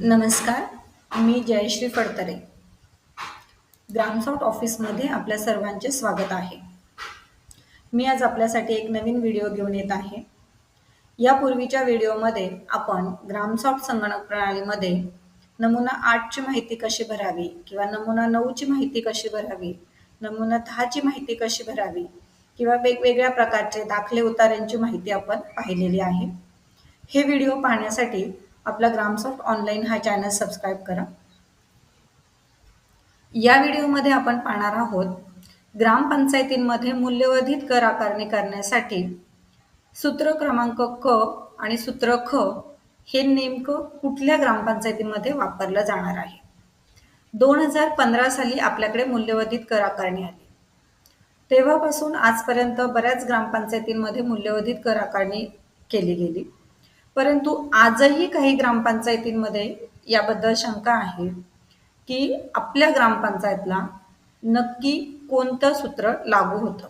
नमस्कार मी जयश्री फडतरे. ग्रामसॉफ्ट ऑफिसमध्ये आपल्या सर्वांचे स्वागत आहे. मी आज आपल्यासाठी एक नवीन व्हिडिओ घेऊन येत आहे. यापूर्वीच्या व्हिडिओमध्ये आपण ग्रामसॉफ्ट संगणक प्रणालीमध्ये नमुना आठची माहिती कशी भरावी किंवा नमुना नऊची माहिती कशी भरावी नमुना दहाची माहिती कशी भरावी किंवा वेगवेगळ्या प्रकारचे दाखले उतार्यांची माहिती आपण पाहिलेली आहे. हे व्हिडिओ पाहण्यासाठी आपला ग्रामसॉफ्ट ऑनलाईन हा चॅनल सबस्क्राईब करा. या व्हिडिओमध्ये आपण पाहणार आहोत ग्रामपंचायतींमध्ये मूल्यवर्धित कर आकारणी करण्यासाठी सूत्र क्रमांक क आणि सूत्र ख हे नेमकं कुठल्या ग्रामपंचायतीमध्ये वापरलं जाणार आहे? दोन हजार पंधरा साली आपल्याकडे मूल्यवर्धित कर आकारणी आली. तेव्हापासून आजपर्यंत बऱ्याच ग्रामपंचायतींमध्ये मूल्यवर्धित कर आकारणी केली गेली. परंतु आजही काही ग्रामपंचायतींमध्ये याबद्दल शंका आहे की आपल्या ग्रामपंचायतला नक्की कोणतं सूत्र लागू होतं?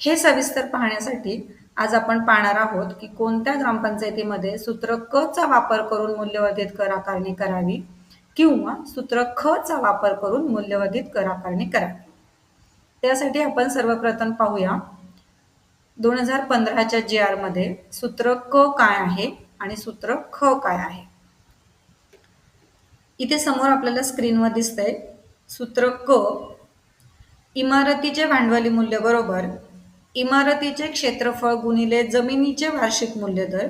हे सविस्तर पाहण्यासाठी आज आपण पाहणार आहोत की कोणत्या ग्रामपंचायतीमध्ये सूत्र क चा वापर करून मूल्यवर्धित कर आकारणी करावी किंवा सूत्र ख चा वापर करून मूल्यवर्धित कर आकारणी करावी? त्यासाठी आपण सर्वप्रथम पाहूया दोन हजार पंधराच्या जी आरमध्ये सूत्र क काय आहे आणि सूत्र ख काय आहे? इथे समोर आपल्याला स्क्रीनवर दिसतंय सूत्र क. इमारतीचे भांडवली मूल्य बरोबर इमारतीचे क्षेत्रफळ गुणिले जमिनीचे वार्षिक मूल्य दर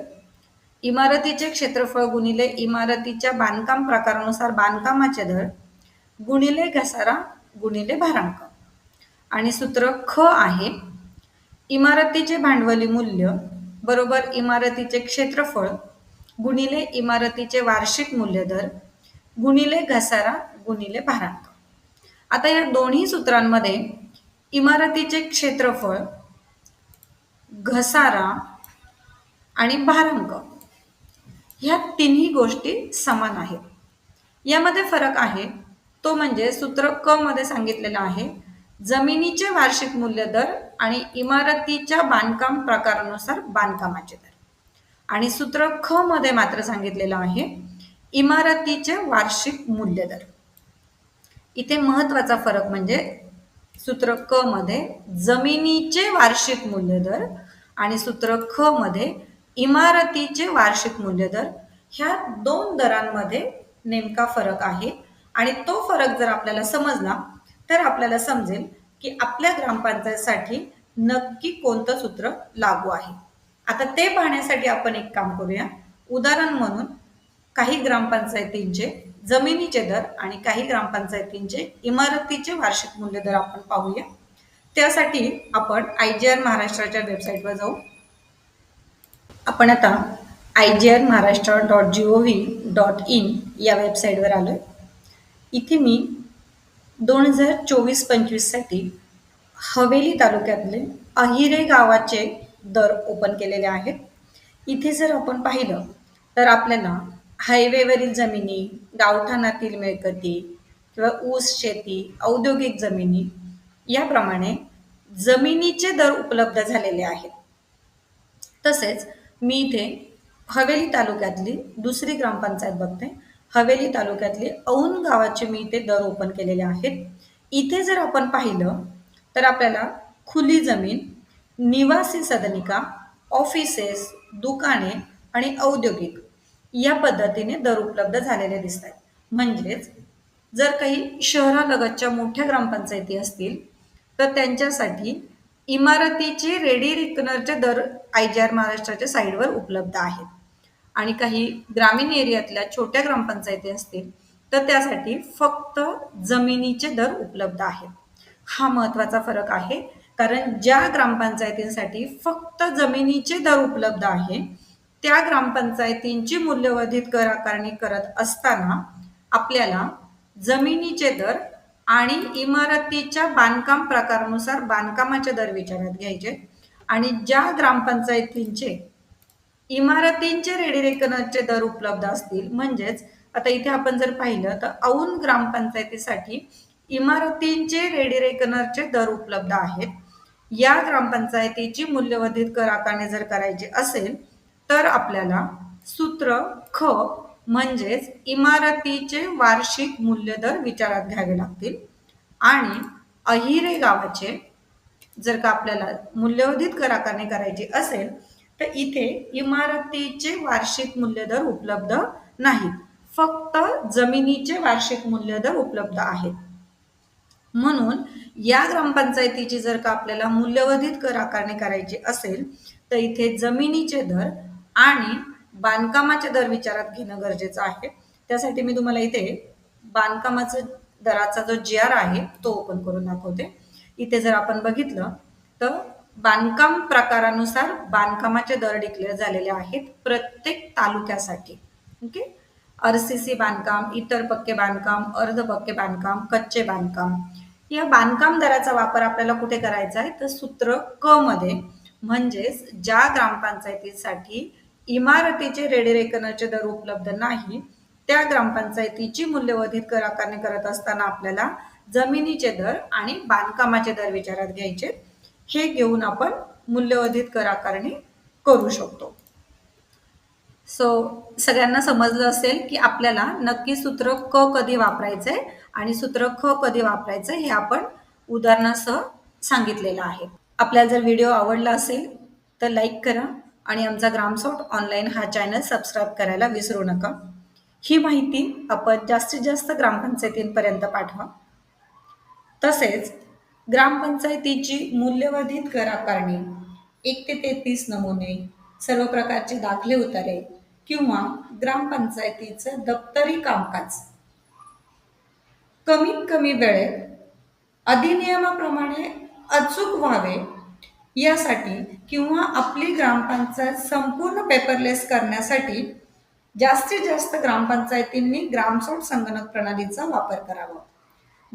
इमारतीचे क्षेत्रफळ गुणिले इमारतीच्या बांधकाम प्रकारानुसार बांधकामाचे दर गुणिले घसारा गुणिले भारांक. आणि सूत्र ख आहे इमारतीचे भांडवली मूल्य बरोबर इमारतीचे क्षेत्रफळ गुणिले इमारतीचे वार्षिक मूल्य दर गुणिले घसारा गुणिले भारांक. आता या दोन्ही सूत्रांमध्ये इमारतीचे क्षेत्रफळ घसारा आणि भारांक ह्या तिन्ही गोष्टी समान आहेत. यामध्ये फरक आहे तो म्हणजे सूत्र क मध्ये सांगितलेलं आहे जमिनीचे वार्षिक मूल्य दर आणि इमारतीच्या बांधकाम प्रकारानुसार बांधकामाचे दर. आणि सूत्र ख मध्ये मात्र सांगितलेलं आहे इमारतीचे वार्षिक मूल्य दर. इथे महत्त्वाचा फरक म्हणजे सूत्र क मध्ये जमिनीचे वार्षिक मूल्य दर आणि सूत्र ख मध्ये इमारतीचे वार्षिक मूल्य दर ह्या दोन दरांमध्ये नेमका फरक आहे. आणि तो फरक जर आपल्याला समजला तर आपल्याला समजेल की आपल्या ग्रामपंचायतसाठी नक्की कोणतं सूत्र लागू आहे. आता ते पाहण्यासाठी आपण एक काम करूया. उदाहरण म्हणून काही ग्रामपंचायतींचे जमिनीचे दर आणि काही ग्रामपंचायतींचे इमारतीचे वार्षिक मूल्य दर आपण पाहूया. त्यासाठी आपण आय जी आर महाराष्ट्राच्या वेबसाईटवर जाऊ. आपण आता I G R Maharashtra dot G O V dot in या वेबसाईटवर आलो इथे मी दोन हजार चोवीस पंचवीससाठी हवेली तालुक्यातले अहिरे गावाचे दर ओपन केलेले आहेत. इथे जर आपण पाहिलं तर आपल्याला हायवेवरील जमिनी गावठाणातील मिळकती किंवा ऊस शेती औद्योगिक जमिनी याप्रमाणे जमिनीचे दर उपलब्ध झालेले आहेत. तसेच मी इथे हवेली तालुक्यातली दुसरी ग्रामपंचायत बघते. हवेली तालुक्यातले औन गावाचे मी इथे दर ओपन केलेले आहेत. इथे जर आपण पाहिलं तर आपल्याला खुली जमीन निवासी सदनिका ऑफिसेस दुकाने आणि औद्योगिक या पद्धतीने दर उपलब्ध झालेले दिसत आहेत म्हणजेच जर काही शहरालगतच्या मोठ्या ग्रामपंचायती असतील तर त्यांच्यासाठी इमारतीचे रेडी रिकनरचे दर आय जी आर महाराष्ट्राच्या साईडवर उपलब्ध आहेत. आणि काही ग्रामीण एरियातल्या छोट्या ग्रामपंचायती असतील तर त्यासाठी फक्त जमिनीचे दर उपलब्ध आहेत. हा महत्त्वाचा फरक आहे कारण ज्या ग्रामपंचायतींसाठी फक्त जमिनीचे दर उपलब्ध आहे त्या ग्रामपंचायतींची मूल्यवर्धित कर आकारणी करत असताना आपल्याला जमिनीचे दर आणि इमारतीच्या बांधकाम प्रकारानुसार बांधकामाचे दर विचारात घ्यायचे आणि ज्या ग्रामपंचायतींचे इमारतींचे रेडिरेकनचे दर उपलब्ध असतील. म्हणजेच आता इथे आपण जर पाहिलं तर औन ग्रामपंचायतीसाठी इमारतींचे रेडिरेकनरचे दर उपलब्ध आहेत. या ग्रामपंचायतीची मूल्यवर्धित कर आकारणी जर करायची असेल तर आपल्याला सूत्र ख म्हणजेच इमारतीचे वार्षिक मूल्य दर विचारात घ्यावे लागतील. आणि अहिरे गावाचे जर का आपल्याला मूल्यवर्धित कर आकारणी करायची असेल तर इथे इमारतीचे वार्षिक मूल्यदर उपलब्ध नाहीत. फक्त जमिनीचे वार्षिक मूल्यदर उपलब्ध आहेत. म्हणून या ग्रामपंचायतीची जर का आपल्याला मूल्यवर्धित कर आकारणी करायची असेल तर इथे जमिनीचे दर आणि बांधकामाचे दर विचारात घेणं गरजेचं आहे. त्यासाठी मी तुम्हाला इथे बांधकामाचा दराचा जो जी आर आहे तो ओपन करून दाखवते. इथे जर आपण बघितलं तर बांधकाम प्रकारानुसार बांधकामाचे दर डिक्लेअर झालेले आहेत प्रत्येक तालुक्यासाठी. ओके आर सी सी बांधकाम इतर पक्के बांधकाम अर्ध पक्के बांधकाम कच्चे बांधकाम. या बांधकाम दराचा वापर आपल्याला कुठे करायचा आहे? तर सूत्र क मध्ये. म्हणजेच ज्या ग्रामपंचायतीसाठी इमारतीचे रेडिरेकनाचे दर उपलब्ध नाही त्या ग्रामपंचायतीची मूल्यवर्धित कर आकारणी करत असताना आपल्याला जमिनीचे दर आणि बांधकामाचे दर विचारात घ्यायचे. हे घेऊन आपण मूल्यवर्धित कर आकारणी करू शकतो. सो सगळ्यांना समजलं असेल की आपल्याला नक्की सूत्र क कधी वापरायचंय आणि सूत्र ख कधी वापरायचं हे आपण उदाहरणासह सांगितलेलं आहे. आपल्याला जर व्हिडिओ आवडला असेल तर लाईक करा आणि आमचा ग्रामसॉट ऑनलाईन हा चॅनल सबस्क्राईब करायला विसरू नका. ही माहिती आपण जास्तीत जास्त ग्रामपंचायतींपर्यंत पाठवा. तसेच ग्रामपंचायतीची मूल्यवर्धित कर आकारणी एक ते तेहतीस नमुने सर्व प्रकारचे दाखले उतारे किंवा ग्रामपंचायतीचं दप्तरी कामकाज. कमीत कमी वेळेत अधिनियमाप्रमाणे अचूक व्हावे यासाठी किंवा आपली ग्रामपंचायत संपूर्ण पेपरलेस करण्यासाठी जास्तीत जास्त ग्रामपंचायतींनी ग्रामसोड संगणक प्रणालीचा वापर करावा.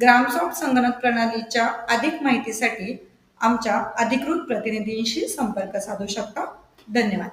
ग्रामसॉफ्ट संगणक प्रणालीच्या अधिक माहितीसाठी आमच्या अधिकृत प्रतिनिधींशी संपर्क साधू शकता. धन्यवाद.